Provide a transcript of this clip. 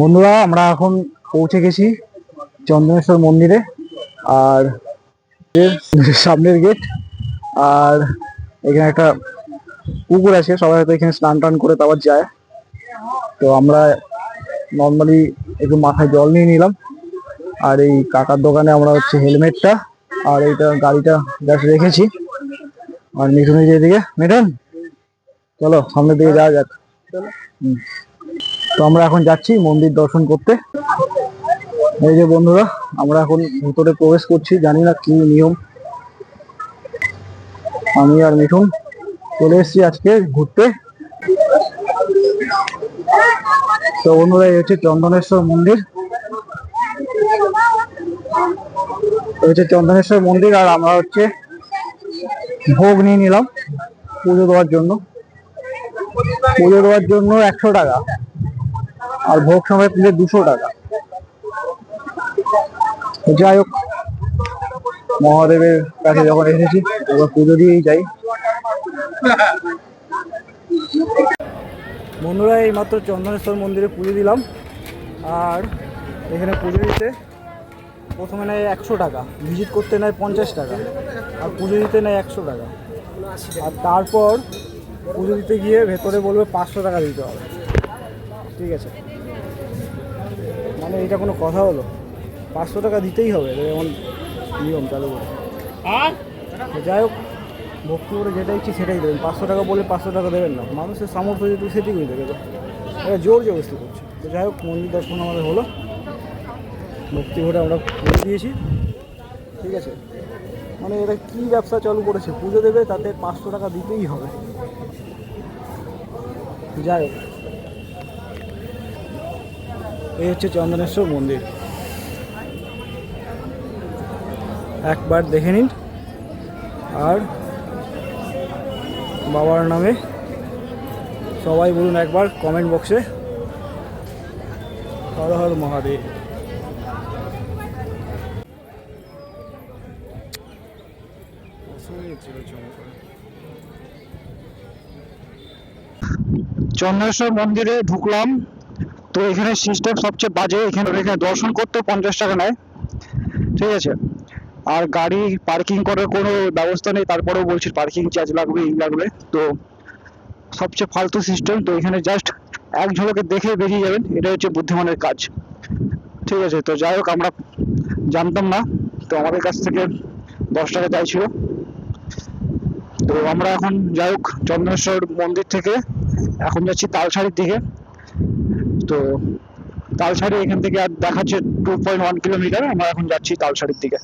বন্ধুরা, আমরা এখন পৌঁছে গেছি চন্দনেশ্বর মন্দিরে আর সামনের গেট আর এখানে একটা পুকুর আছে, সবাই হয়তো এখানে স্নান টান করে তারপর যায়। তো আমরা নর্মালি একটু মাথায় জল নিয়ে নিলাম। আর এই কাকার দোকানে আমরা হচ্ছে হেলমেটটা আর এইটা গাড়িটা জাস্ট রেখেছি। আর মিঠুন এদিকে মিঠুন, চলো সামনের দিকে যাওয়া যাক। হুম। তো আমরা এখন যাচ্ছি মন্দির দর্শন করতে। এই যে বন্ধুরা, আমরা এখন ভিতরে প্রবেশ করছি, জানি না কি নিয়ম। আমি আর মিঠুন চলে এসেছি আজকে ঘুরতে। তো বন্ধুরা, এই হচ্ছে চন্দনেশ্বর মন্দির। হচ্ছে চন্দনেশ্বর মন্দির, আর আমরা হচ্ছে ভোগ নিয়ে নিলাম পুজো দেওয়ার জন্য। পুজো দেওয়ার জন্য একশো টাকা। আর ভোগ সময় দিলে দুশো টাকা। যাই হোক, মহাদেবের কাছে যখন এসেছি, এবার পুজো দিয়েই যাই। বন্ধুরা এই মাত্র চন্দনেশ্বর মন্দিরে পুজো দিলাম। আর এখানে পুজো দিতে প্রথমে নেয় একশো টাকা ভিজিট করতে নেয় পঞ্চাশ টাকা, আর পুজো দিতে নেয় একশো টাকা। আর তারপর পুজো দিতে গিয়ে ভেতরে বলবে পাঁচশো টাকা দিতে হবে। ঠিক আছে। মানে এটা কোনো কথা হলো? পাঁচশো টাকা দিতেই হবে এটা যেমন নিয়ম চালু করে। তো যাই হোক ভক্তি করে যেটা ইচ্ছে সেটাই দেবেন। পাঁচশো টাকা বলে পাঁচশো টাকা দেবেন না। মানুষের সামর্থ্য যেটুকু সেটুকুই দেবে তো এটা জোর জবস্তি করছে। তো যাই হোক মন্দির দর্শন আমাদের হলো। ভক্তি ভরে আমরা পুজো দিয়েছি। ঠিক আছে? মানে এটা কি ব্যবসা চালু করেছে? পুজো দেবে তাতে পাঁচশো টাকা দিতেই হবে। যাই হোক। এই হচ্ছে চন্দনেশ্বর মন্দির। একবার দেখে নিন। আর বাবার নামে সবাই বলুন একবার কমেন্ট বক্সে হর হর মহাদেব। চন্দ্রেশ্বর মন্দিরে ঢুকলাম। তো এখানে সিস্টেম সবচেয়ে বাজে, এখানে এখানে দর্শন করতে পঞ্চাশ টাকা নেয়। ঠিক আছে? আর গাড়ি পার্কিং করার কোনো ব্যবস্থা নেই, তারপরেও বলছি পার্কিং চার্জ লাগবে, এই লাগবে। তো সবচেয়ে ফালতু সিস্টেম তো এখানে জাস্ট এক ঝলকে দেখে বেরিয়ে যাবেন এটা হচ্ছে বুদ্ধিমানের কাজ। ঠিক আছে? তো যাই হোক, আমরা জানতাম না, তো আমাদের কাছ থেকে দশ টাকা চাইছিল। তো আমরা এখন যাই হোক চন্দনেশ্বর মন্দির থেকে, এখন যাচ্ছি তালসারির দিকে। তো তালসারি এখান থেকে আর দেখাচ্ছে টু পয়েন্ট ওয়ান কিলোমিটার আমরা এখন যাচ্ছি তালসারির দিকে।